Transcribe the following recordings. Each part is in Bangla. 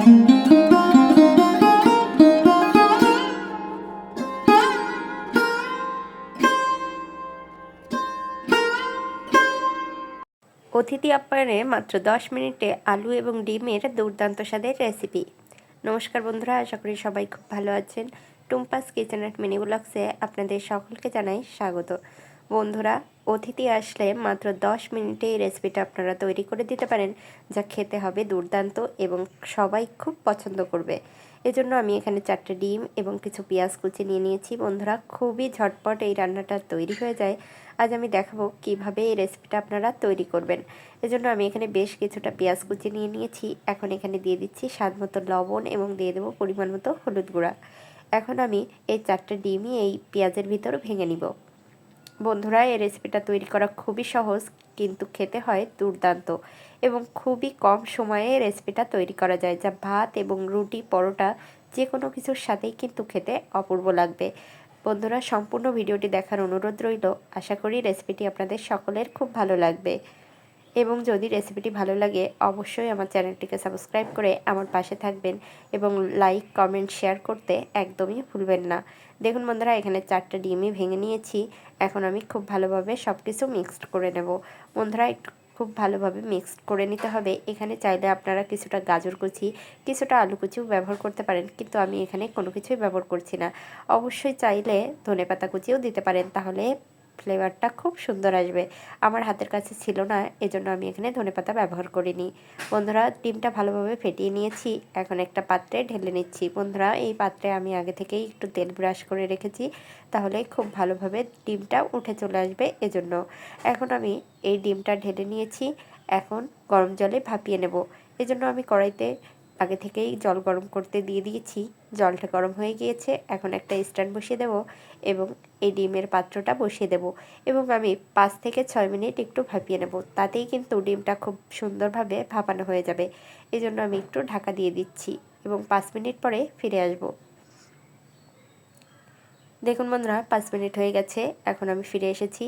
অতিথি আপ্যায়নে মাত্র দশ মিনিটে আলু এবং ডিমের দুর্দান্ত স্বাদের রেসিপি। নমস্কার বন্ধুরা, আশা করি সবাই খুব ভালো আছেন। টুম্পাস কিচেন অ্যাট মিনি ব্লগসে আপনাদের সকলকে জানাই স্বাগত। বন্ধুরা অতিথি আসলে মাত্র দশ মিনিটে এই রেসিপিটা আপনারা তৈরি করে দিতে পারেন, যা খেতে হবে দুর্দান্ত এবং সবাই খুব পছন্দ করবে। এজন্য আমি এখানে চারটে ডিম এবং কিছু পেঁয়াজ কুচি নিয়ে নিয়েছি। বন্ধুরা, খুবই ঝটপট এই রান্নাটা তৈরি হয়ে যায়। আজ আমি দেখাবো কীভাবে এই রেসিপিটা আপনারা তৈরি করবেন। এজন্য আমি এখানে বেশ কিছুটা পেঁয়াজ কুচি নিয়ে নিয়েছি। এখন এখানে দিয়ে দিচ্ছি স্বাদ মতো লবণ এবং দিয়ে দেবো পরিমাণ মতো হলুদ গুঁড়া। এখন আমি এই চারটে ডিমই এই পেঁয়াজের ভিতর ভেঙে নিব। বন্ধুরা, এই রেসিপিটা তৈরি করা খুবই সহজ, কিন্তু খেতে হয় দুর্দান্ত এবং খুবই কম সময়ে রেসিপিটা তৈরি করা যায়, যা ভাত এবং রুটি, পরোটা যে কোনো কিছুর সাথেই কিন্তু খেতে অপূর্ব লাগবে। বন্ধুরা, সম্পূর্ণ ভিডিওটি দেখার অনুরোধ রইল। আশা করি রেসিপিটি আপনাদের সকলের খুব ভালো লাগবে। এবং যদি রেসিপিটি ভালো লাগে, অবশ্যই আমার চ্যানেলটিকে সাবস্ক্রাইব করে আমার পাশে থাকবেন এবং লাইক কমেন্ট শেয়ার করতে একদমই ভুলবেন না। দেখুন বন্ধুরা, এখানে চারটা ডিমই ভেঙে নিয়েছি। এখন আমি খুব ভালোভাবে সব কিছু মিক্সড করে নেব। বন্ধুরা, একটু খুব ভালোভাবে মিক্সড করে নিতে হবে। এখানে চাইলে আপনারা কিছুটা গাজর কুচি, কিছুটা আলু কুচিও ব্যবহার করতে পারেন, কিন্তু আমি এখানে কোনো কিছুই ব্যবহার করছি না। অবশ্যই চাইলে ধনে পাতা কুচিও দিতে পারেন, তাহলে ফ্লেভারটা খুব সুন্দর আসবে। আমার হাতের কাছে ছিল না, এজন্য আমি এখানে ধনেপাতা ব্যবহার করিনি। বন্ধুরা, ডিমটা ভালোভাবে ফেটিয়ে নিয়েছি। এখন একটা পাত্রে ঢেলে নিচ্ছি। বন্ধুরা, এই পাত্রে আমি আগে থেকেই একটু তেল ব্রাশ করে রেখেছি, তাহলে খুব ভালোভাবে ডিমটা উঠে চলে আসবে এজন্য। এখন আমি এই ডিমটা ঢেলে নিয়েছি। এখন গরম জলে ভাপিয়ে নেব। এজন্য আমি কড়াইতে আগে থেকেই জল গরম করতে দিয়ে দিয়েছি। জলটা গরম হয়ে গিয়েছে, এখন একটা স্ট্যান্ড বসিয়ে দেব এবং এই ডিমের পাত্রটা বসিয়ে দেব এবং আমি পাঁচ থেকে ছয় মিনিট একটু ভাপিয়ে নেব। তাতেই কিন্তু ডিমটা খুব সুন্দরভাবে ভাপানো হয়ে যাবে। এই জন্য আমি একটু ঢাকা দিয়ে দিচ্ছি এবং পাঁচ মিনিট পরে ফিরে আসব। দেখুন বন্ধুরা, পাঁচ মিনিট হয়ে গেছে, এখন আমি ফিরে এসেছি।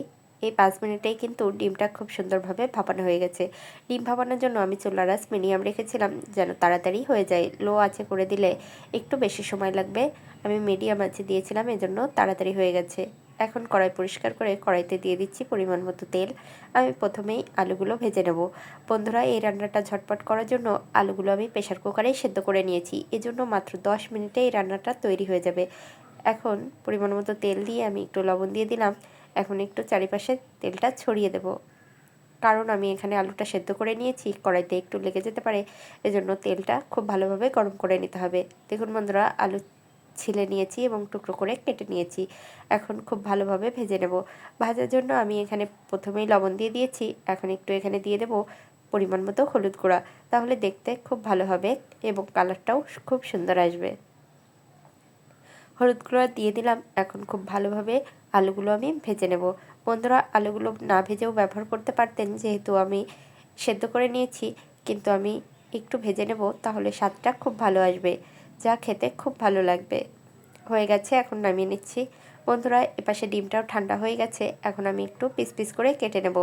এই পাঁচ মিনিটেই কিন্তু ডিমটা খুব সুন্দরভাবে ভাপানো হয়ে গেছে। ডিম ভাপানোর জন্য আমি চুলার রাস মিডিয়াম রেখেছিলাম যেন তাড়াতাড়ি হয়ে যায়। লো আছে করে দিলে একটু বেশি সময় লাগবে। আমি মিডিয়াম আছে দিয়েছিলাম, এজন্য তাড়াতাড়ি হয়ে গেছে। এখন কড়াই পরিষ্কার করে কড়াইতে দিয়ে দিচ্ছি পরিমাণ মতো তেল। আমি প্রথমেই আলুগুলো ভেজে নেব। বন্ধুরা, এই রান্নাটা ঝটপট করার জন্য আলুগুলো আমি প্রেশার কুকারেই সেদ্ধ করে নিয়েছি। এজন্য মাত্র দশ মিনিটে এই রান্নাটা তৈরি হয়ে যাবে। এখন পরিমাণ মতো তেল দিয়ে আমি একটু লবণ দিয়ে দিলাম। এখন একটু চারিপাশে তেলটা ছড়িয়ে দেব। কারণ আমি এখানে আলুটা সেদ্ধ করে নিয়েছি, কড়াইতে একটু লেগে যেতে পারে, এজন্য তেলটা খুব ভালোভাবে গরম করে নিতে হবে। দেখুন বন্ধুরা, আলু ছিলে নিয়েছি এবং টুকরো করে কেটে নিয়েছি। এখন খুব ভালোভাবে ভেজে নেব। ভাজার জন্য আমি এখানে প্রথমেই লবণ দিয়ে দিয়েছি। এখন একটু এখানে দিয়ে দেব পরিমাণ মতো হলুদ গুঁড়া। তাহলে দেখতে খুব ভালো হবে এবং কালারটাও খুব সুন্দর আসবে। হলুদ দিয়ে দিলাম। এখন খুব ভালোভাবে আলুগুলো আমি ভেজে নেব। বন্ধুরা, আলুগুলো না ভেজেও ব্যবহার করতে পারতেন যেহেতু আমি সেদ্ধ করে নিয়েছি, কিন্তু আমি একটু ভেজে নেব তাহলে স্বাদটা খুব ভালো আসবে, যা খেতে খুব ভালো লাগবে। হয়ে গেছে, এখন নামিয়ে নিচ্ছি। বন্ধুরা, এপাশে ডিমটাও ঠান্ডা হয়ে গেছে, এখন আমি একটু পিস পিস করে কেটে নেব।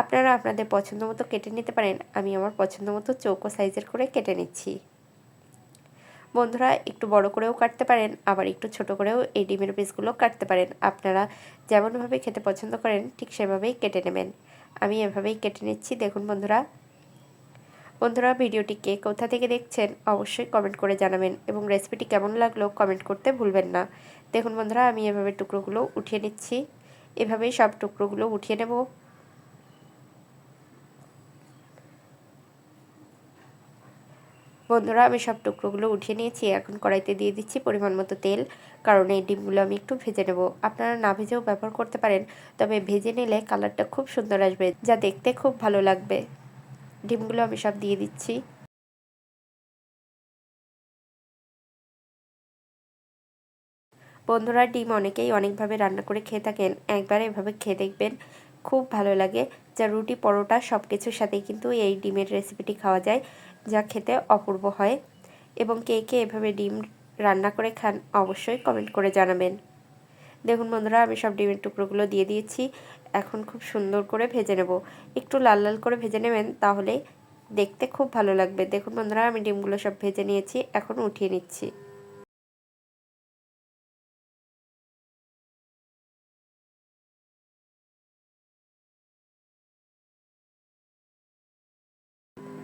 আপনারা আপনাদের পছন্দ মতো কেটে নিতে পারেন, আমি আমার পছন্দ মতো চৌকো সাইজের করে কেটে নিচ্ছি। বন্ধুরা একটু বড় করেও কাটতে পারেন, আবার একটু ছোট করেও এই ডিমের পিসগুলো কাটতে পারেন। আপনারা যেমনভাবে খেতে পছন্দ করেন, ঠিক সেভাবেই কেটে নেবেন। আমি এভাবেই কেটে নিচ্ছি, দেখুন বন্ধুরা। বন্ধুরা, ভিডিওটি কে কোথা থেকে দেখছেন অবশ্যই কমেন্ট করে জানাবেন এবং রেসিপিটি কেমন লাগল কমেন্ট করতে ভুলবেন না। দেখুন বন্ধুরা, আমি এভাবে টুকরোগুলো উঠিয়ে নিচ্ছি। এভাবেই সব টুকরোগুলো উঠিয়ে নেব। বন্ধুরা, আমি সব টুকরোগুলো উঠিয়ে নিয়েছি। এখন কড়াইতে দিয়ে দিচ্ছি পরিমাণ মতো তেল, কারণ এই ডিমগুলো আমি একটু ভেজে নেব। আপনারা না ভেজেও ব্যবহার করতে পারেন, তবে ভেজে নিলে কালারটা খুব সুন্দর আসবে, যা দেখতে খুব ভালো লাগবে। ডিমগুলো আমি সব দিয়ে দিচ্ছি। বন্ধুরা, ডিম অনেকেই অনেকভাবে রান্না করে খেয়ে থাকেন। একবার এভাবে খেয়ে দেখবেন, খুব ভালো লাগে। যা রুটি, পরোটা সব কিছুর সাথেই কিন্তু এই ডিমের রেসিপিটি খাওয়া যায়। যা খেতে অপূর্ব হয় এবং কে কে এভাবে ডিম রান্না করে খান অবশ্যই কমেন্ট করে জানাবেন। দেখুন বন্ধুরা, আমি সব ডিমের টুকরোগুলো দিয়ে দিয়েছি। এখন খুব সুন্দর করে ভেজে নেব। একটু লাল লাল করে ভেজে নেবেন তাহলে দেখতে খুব ভালো লাগবে। দেখুন বন্ধুরা, আমি ডিমগুলো সব ভেজে নিয়েছি, এখন উঠিয়ে নিচ্ছি।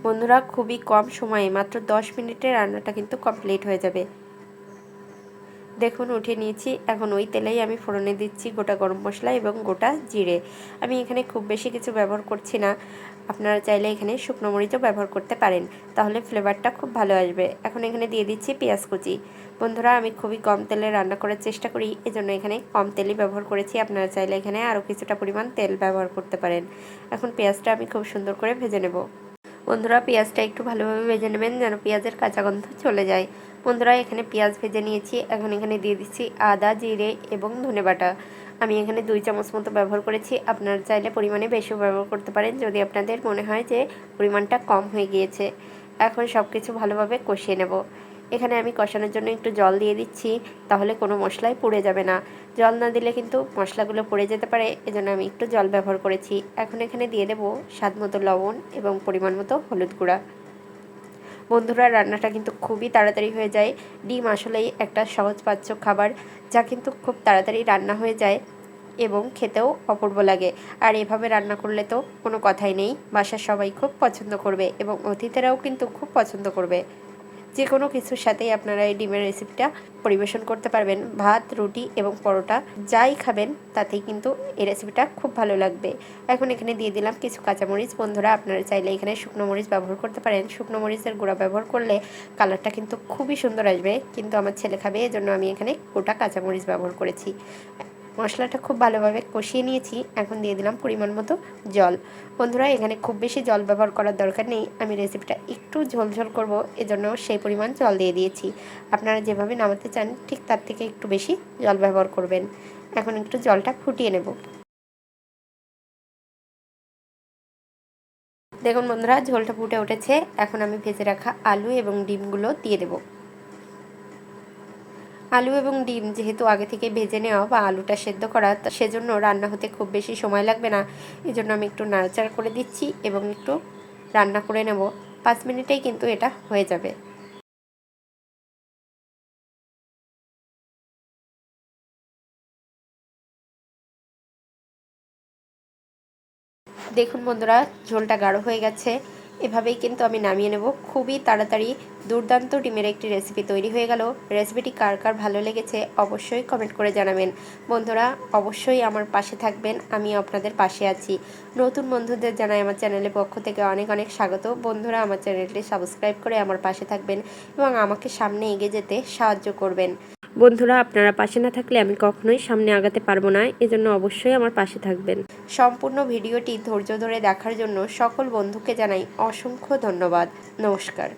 বন্ধুরা, খুবই কম সময়ে, মাত্র দশ মিনিটে রান্নাটা কিন্তু কমপ্লিট হয়ে যাবে। দেখুন উঠে নিয়েছি। এখন ওই তেলেই আমি ফোড়নে দিচ্ছি গোটা গরম মশলা এবং গোটা জিরে। আমি এখানে খুব বেশি কিছু ব্যবহার করছি না। আপনারা চাইলে এখানে শুকনো মরিচও ব্যবহার করতে পারেন। তাহলে ফ্লেভারটা খুব ভালো আসবে। এখন এখানে দিয়ে দিচ্ছি পেঁয়াজ কুচি। বন্ধুরা, আমি খুবই কম তেলে রান্না করার চেষ্টা করি। এজন্য এখানে কম তেলই ব্যবহার করেছি। আপনারা চাইলে এখানে আরও কিছুটা পরিমাণ তেল ব্যবহার করতে পারেন। এখন পেঁয়াজটা আমি খুব সুন্দর করে ভেজে নেব। বন্ধুরা, পেঁয়াজটা একটু ভালোভাবে ভেজে নেবেন যেন পেঁয়াজের কাঁচা গন্ধ চলে যায়। বন্ধুরা, এখানে পেঁয়াজ ভেজে নিয়েছি। এখন এখানে দিয়ে দিচ্ছি আদা, জিরে এবং ধনে বাটা। আমি এখানে দুই চামচ মতো ব্যবহার করেছি। আপনারা চাইলে পরিমাণে বেশিও ব্যবহার করতে পারেন। যদি আপনাদের মনে হয় যে পরিমাণটা কম হয়ে গিয়েছে, এখন সব কিছু ভালোভাবে কষিয়ে নেব। এখানে আমি কষানোর জন্য একটু জল দিয়ে দিচ্ছি, তাহলে কোনো মশলাই পুড়ে যাবে না। জল না দিলে কিন্তু মশলাগুলো পড়ে যেতে পারে, এজন্য আমি একটু জল ব্যবহার করেছি। এখন এখানে দিয়ে দেবো স্বাদ মতো লবণ এবং পরিমাণ মতো হলুদ গুঁড়া। বন্ধুরা, রান্নাটা কিন্তু খুবই তাড়াতাড়ি হয়ে যায়। ডিম আসলেই একটা সহজ পাচ্য খাবার, যা কিন্তু খুব তাড়াতাড়ি রান্না হয়ে যায় এবং খেতেও অপূর্ব লাগে। আর এভাবে রান্না করলে তো কোনো কথাই নেই। বাসার সবাই খুব পছন্দ করবে এবং অতিথিরাও কিন্তু খুব পছন্দ করবে। যে কোনো কিছুর সাথেই আপনারা এই ডিমের রেসিপিটা পরিবেশন করতে পারবেন। ভাত, রুটি এবং পরোটা যাই খাবেন, তাতেই কিন্তু এই রেসিপিটা খুব ভালো লাগবে। এখন এখানে দিয়ে দিলাম কিছু কাঁচামরিচ। বন্ধুরা, আপনারা চাইলে এখানে শুকনো মরিচ ব্যবহার করতে পারেন। শুকনো মরিচের গুঁড়া ব্যবহার করলে কালারটা কিন্তু খুবই সুন্দর আসবে। কিন্তু আমার ছেলে খাবে, এজন্য আমি এখানে গোটা কাঁচামরিচ ব্যবহার করেছি। মশলাটা খুব ভালোভাবে কষিয়ে নিয়েছি। এখন দিয়ে দিলাম পরিমাণ মতো জল। বন্ধুরা, এখানে খুব বেশি জল ব্যবহার করার দরকার নেই। আমি রেসিপিটা একটু ঝোলঝোল করব, এজন্য সেই পরিমাণ জল দিয়ে দিয়েছি। আপনারা যেভাবে নামাতে চান, ঠিক তার থেকে একটু বেশি জল ব্যবহার করবেন। এখন একটু জলটা ফুটিয়ে নেব। দেখুন বন্ধুরা, ঝোলটা ফুটে উঠেছে। এখন আমি ভেজে রাখা আলু এবং ডিমগুলো দিয়ে দেবো। আলু এবং ডিম যেহেতু আগে থেকে ভেজে নেওয়া বা আলুটা সেদ্ধ করা সেজন্য রান্না হতে খুব বেশি সময় লাগবে না। এই জন্য আমি একটু নাড়াচাড়া করে দিচ্ছি এবং একটু রান্না করে নেব। পাঁচ মিনিটেই কিন্তু এটা হয়ে যাবে। দেখুন বন্ধুরা, ঝোলটা গাঢ় হয়ে গেছে। এভাবেই কিন্তু আমি নামিয়ে নেব। খুবই তাড়াতাড়ি দুর্দান্ত ডিমের একটি রেসিপি তৈরি হয়ে গেল। রেসিপিটি কার কার ভালো লেগেছে অবশ্যই কমেন্ট করে জানাবেন। বন্ধুরা, অবশ্যই আমার পাশে থাকবেন, আমি আপনাদের পাশে আছি। নতুন বন্ধুদের জানাই আমার চ্যানেলের পক্ষ থেকে অনেক অনেক স্বাগত। বন্ধুরা, আমার চ্যানেলটি সাবস্ক্রাইব করে আমার পাশে থাকবেন এবং আমাকে সামনে এগিয়ে যেতে সাহায্য করবেন। বন্ধুরা, আপনারা পাশে না থাকলে আমি কখনোই সামনে আগাতে পারব না, এজন্য অবশ্যই আমার পাশে থাকবেন। সম্পূর্ণ ভিডিওটি ধৈর্য ধরে দেখার জন্য সকল বন্ধুকে জানাই অসংখ্য ধন্যবাদ। নমস্কার।